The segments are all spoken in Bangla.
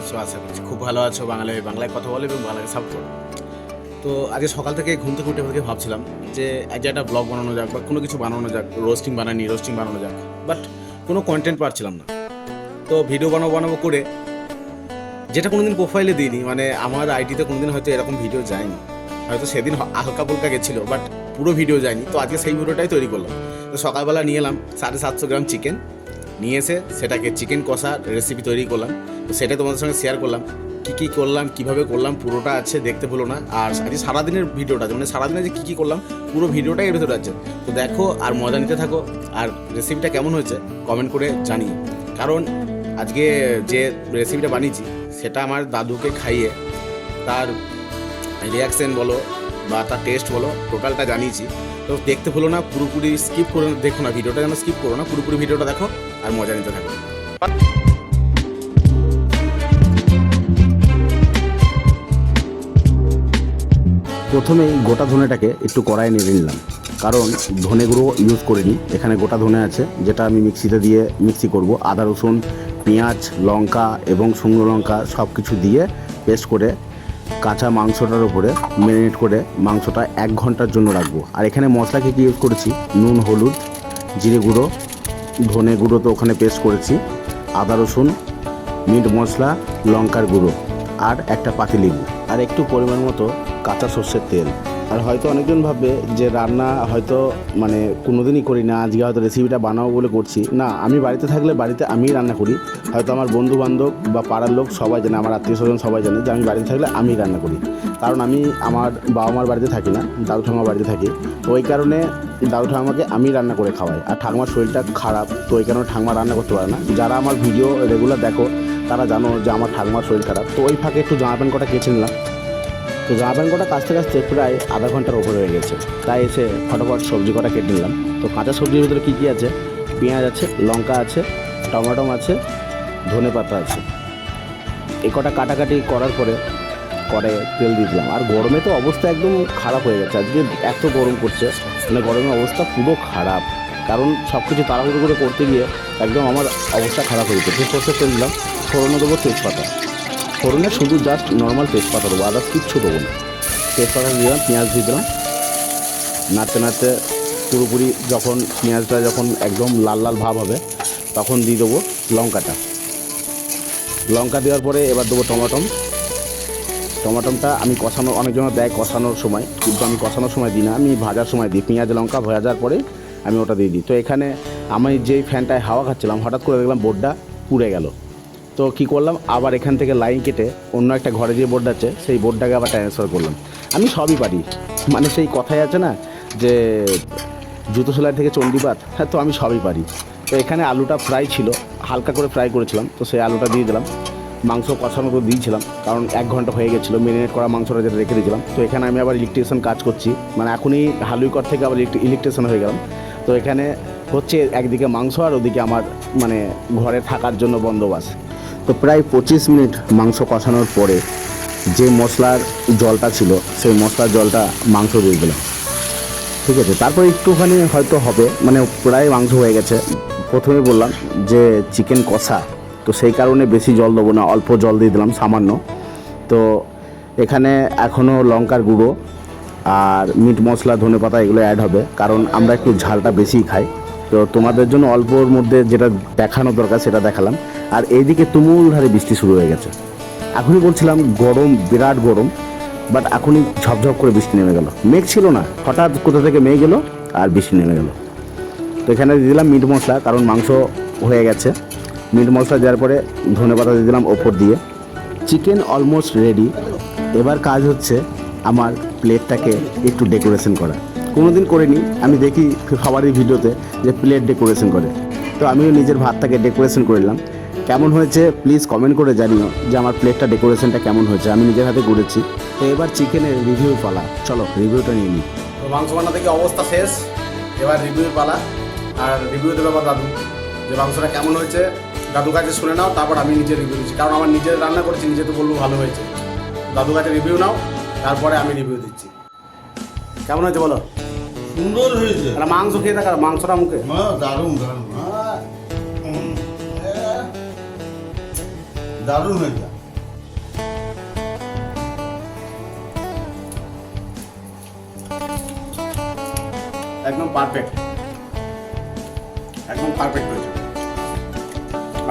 আছো আশা করছি খুব ভালো আছো বাংলায় বাংলায় কথা বলে এবং বাংলায় সাপোর্ট তো আজকে সকাল থেকে ঘুম থেকে উঠে উঠে ভাবছিলাম যে আজ একটা ব্লগ বানানো যাক বা কোনো কিছু বানানো যাক রোস্টিং বানানি রোস্টিং বানানো যাক বাট কোনো কন্টেন্ট পাচ্ছিলাম না। তো ভিডিও বানাবো বানাবো করে যেটা কোনোদিন প্রোফাইলে দিইনি মানে আমার আইডিতে কোনোদিন হয়তো এরকম ভিডিও যায়নি। হয়তো সেদিন হালকা ফুলকা গেছিল বাট পুরো ভিডিও যায়নি। তো আজকে সেই ভিডিওটাই তৈরি করলাম। তো সকালবেলা নিয়ে এলাম সাড়ে সাতশো গ্রাম চিকেন নিয়ে এসে সেটাকে চিকেন কষা রেসিপি তৈরি করলাম। তো সেটাই তোমাদের সঙ্গে শেয়ার করলাম। কী কী করলাম, কীভাবে করলাম, পুরোটা আছে, দেখতে ভুলো না। আর আজকে সারাদিনের ভিডিওটা মানে সারাদিনে যে কী কী করলাম, পুরো ভিডিওটাই এর ভেতরে আছে। তো দেখো, আর মজা নিতে থাকো। আর রেসিপিটা কেমন হয়েছে কমেন্ট করে জানিও। কারণ আজকে যে রেসিপিটা বানিয়েছি, সেটা আমার দাদুকে খাইয়ে, তার রিয়াকশন বলো বা তার টেস্ট বলো টোটালটা জানিয়েছি। তো দেখতে ভুলো না, পুরোপুরি স্কিপ করে দেখো না, ভিডিওটা যেন স্কিপ করো না, পুরোপুরি ভিডিওটা দেখো। আর মজা নিতে থাকো প্রথমেই গোটা ধনেটাকে একটু কড়াইয়ে নিয়ে নিলাম। কারণ ধনে গুঁড়ো ইউজ করিনি। এখানে গোটা ধনে আছে, যেটা আমি মিক্সিতে দিয়ে মিক্সি করব। আদা, রসুন, পেঁয়াজ, লঙ্কা এবং শুকনো লঙ্কা সব কিছু দিয়ে পেস্ট করে কাঁচা মাংসটার উপরে ম্যারিনেট করে মাংসটা এক ঘণ্টার জন্য রাখব। আর এখানে মশলা কী কী ইউজ করেছি? নুন, হলুদ, জিরে গুঁড়ো ধনে গুঁড়ো তো ওখানে পেস্ট করেছি। আদা, রসুন, মিট মশলা, লঙ্কার গুঁড়ো আর একটা পাতিলেবু আর একটু পরিমাণ মতো কাঁচা সর্ষের তেল। আর হয়তো অনেকজন ভাববে যে রান্না হয়তো মানে কোনোদিনই করি না, আজকে হয়তো রেসিপিটা বানাবো বলে করছি। না, আমি বাড়িতে থাকলে বাড়িতে আমিই রান্না করি। হয়তো আমার বন্ধু বান্ধব বা পাড়ার লোক সবাই জানে, আমার আত্মীয় স্বজন সবাই জানে যে আমি বাড়িতে থাকলে আমিই রান্না করি। কারণ আমি আমার বাবা মার বাড়িতে থাকি না, দাদু ঠাকুমার বাড়িতে থাকি। তো ওই কারণে দাদু ঠাকুমাকে আমি রান্না করে খাওয়াই। আর ঠাকুমার শরীরটা খারাপ, তো ওই কারণে ঠাকুমা রান্না করতে পারে না। যারা আমার ভিডিও রেগুলার দেখো, তারা জানো যে আমার ঠাকুমার শরীর খারাপ। তো ওই ফাঁকে একটু জামা প্যান্ট কটা কেচে নিলাম। তো প্যান্ট কটা কাচতে কাচতে প্রায় আধা ঘণ্টার ওপরে হয়ে গেছে। তাই এসে ফটাফট সবজি কটা কেটে নিলাম। তো কাঁচা সবজির ভিতরে কী কী আছে? পেঁয়াজ আছে, লঙ্কা আছে টমেটো আছে, ধনে পাতা আছে। এই কটা কাটাকাটি করার পরে করে তেল দিয়ে দিলাম। আর গরমে তো অবস্থা একদম খারাপ হয়ে গেছে আজকে এত গরম করছে মানে গরমের অবস্থা পুরো খারাপ। কারণ সব কিছু তাড়াহুড়ো করে করতে গিয়ে একদম আমার অবস্থা খারাপ হয়ে গেছে। সর্ষে তেল দিলাম ফোড়নে দেবো তেজপাতা। ফোড়নে শুধু জাস্ট নর্মাল তেজপাতা দেবো আদার্স কিচ্ছু দেবো না। তেজপাতা দিলাম পেঁয়াজ দিয়ে দিলাম। নাড়তে নাড়তে পুরোপুরি যখন পেঁয়াজটা যখন একদম লাল লাল ভাব হবে, তখন দিয়ে দেবো লঙ্কাটা। লঙ্কা দেওয়ার পরে এবার দেবো টমাটম। টমাটমটা আমি কষানো অনেকজন দেয় কষানোর সময়, কিন্তু আমি কষানোর সময় দিই না, আমি ভাজার সময় দিই। পেঁয়াজ, লঙ্কা ভাজার পরে আমি ওটা দিয়ে দিই। তো এখানে আমি যেই ফ্যানটায় হাওয়া খাচ্ছিলাম, হঠাৎ করে দেখলাম বোর্ডটা পুড়ে গেল। তো কি করলাম? আবার এখান থেকে লাইন কেটে অন্য একটা ঘরে যে বোর্ড আছে, সেই বোর্ডটাকে আবার ট্রান্সফার করলাম। আমি সবই পারি। মানে সেই কথাই আছে না, যে জুতো সেলাই থেকে চণ্ডীপাত হ্যাঁ তো আমি সবই পারি। তো এখানে আলুটা ফ্রাই ছিল, হালকা করে ফ্রাই করেছিলাম, তো সেই আলুটা দিয়ে দিলাম। মাংস কষানো তো দিয়েছিলাম, কারণ এক ঘণ্টা হয়ে গেছিল মেরিনেট করা মাংসটা যেটা রেখে দিয়েছিলাম। তো এখানে আমি আবার ইলেকট্রিশিয়ান কাজ করছি মানে এখনই হালুইকর থেকে আবার ইলেকট্রিশিয়ান হয়ে গেলাম। তো এখানে হচ্ছে একদিকে মাংস আর ওদিকে আমার মানে ঘরে থাকার জন্য বন্দোবস্ত। তো প্রায় পঁচিশ মিনিট মাংস কষানোর পরে যে মশলার জলটা ছিল, সেই মশলার জলটা মাংস দিয়ে দিলাম। ঠিক আছে, তারপর একটুখানি হয়তো হবে মানে প্রায় মাংস হয়ে গেছে। প্রথমে বললাম যে চিকেন কষা, তো সেই কারণে বেশি জল দেবো না, অল্প জল দিয়ে দিলাম সামান্য। তো এখানে এখনও লঙ্কার গুঁড়ো আর মিট মশলা, ধনে পাতা এগুলো অ্যাড হবে, কারণ আমরা একটু ঝালটা বেশিই খাই। তো তোমাদের জন্য অল্পর মধ্যে যেটা দেখানো দরকার সেটা দেখালাম। আর এইদিকে তুমুল ধারে বৃষ্টি শুরু হয়ে গেছে। এখনই বলছিলাম গরম, বিরাট গরম বাট এখনই ঝপঝপ করে বৃষ্টি নেমে গেল। মেঘ ছিল না, হঠাৎ কোথা থেকে মেঘ এলো আর বৃষ্টি নেমে গেল। তো এখানে দিয়ে দিলাম মিট মশলা, কারণ মাংস হয়ে গেছে। মিট মশলা দেওয়ার পরে ধনে পাতা দিয়ে দিলাম ওপর দিয়ে। Chicken almost ready. এবার কাজ হচ্ছে আমার প্লেটটাকে একটু ডেকোরেশন করা। কোনো কোনোদিন করিনি, আমি দেখি সবারই ভিডিওতে যে প্লেট ডেকোরেশন করে। তো আমিও নিজের ভাতটাকে ডেকোরেশন করলাম কেমন হয়েছে প্লিজ কমেন্ট করে জানিও যে আমার প্লেটটা ডেকোরেশনটা কেমন হয়েছে। আমি নিজের হাতে করেছি তো এবার চিকেনের রিভিউ পালা। চলো রিভিউটা নিয়ে নিই। তো মাংস বানা থেকে অবস্থা শেষ। এবার রিভিউ পালা। আর রিভিউ দেবে আমার দাদু। যে মাংসটা কেমন হয়েছে দাদু কাছে শুনে নাও তারপর আমি নিজে রিভিউ দিচ্ছি। কারণ আমার নিজের রান্না করছি নিজে তো বলব ভালো হয়েছে। দাদু কাছে রিভিউ নাও তারপরে আমি রিভিউ দিচ্ছি। কেমন হয়েছে বলো? সুন্দর হয়েছে। আর মাংস খেয়ে দেখা মাংসটা মুখে। দারুণ দারুণ। দারুণ হয়েছে একদম পারফেক্ট একদম পারফেক্ট হয়েছে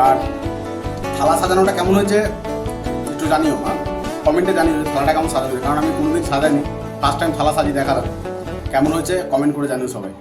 আর থালা সাজানোটা কেমন হয়েছে একটু জানিও, আর কমেন্টে জানিও থালাটা কেমন সাজানো কারণ আমি কোনোদিন সাজাইনি ফার্স্ট টাইম থালা সাজিয়ে দেখালাম। কেমন হয়েছে কমেন্ট করে জানিও সবাই।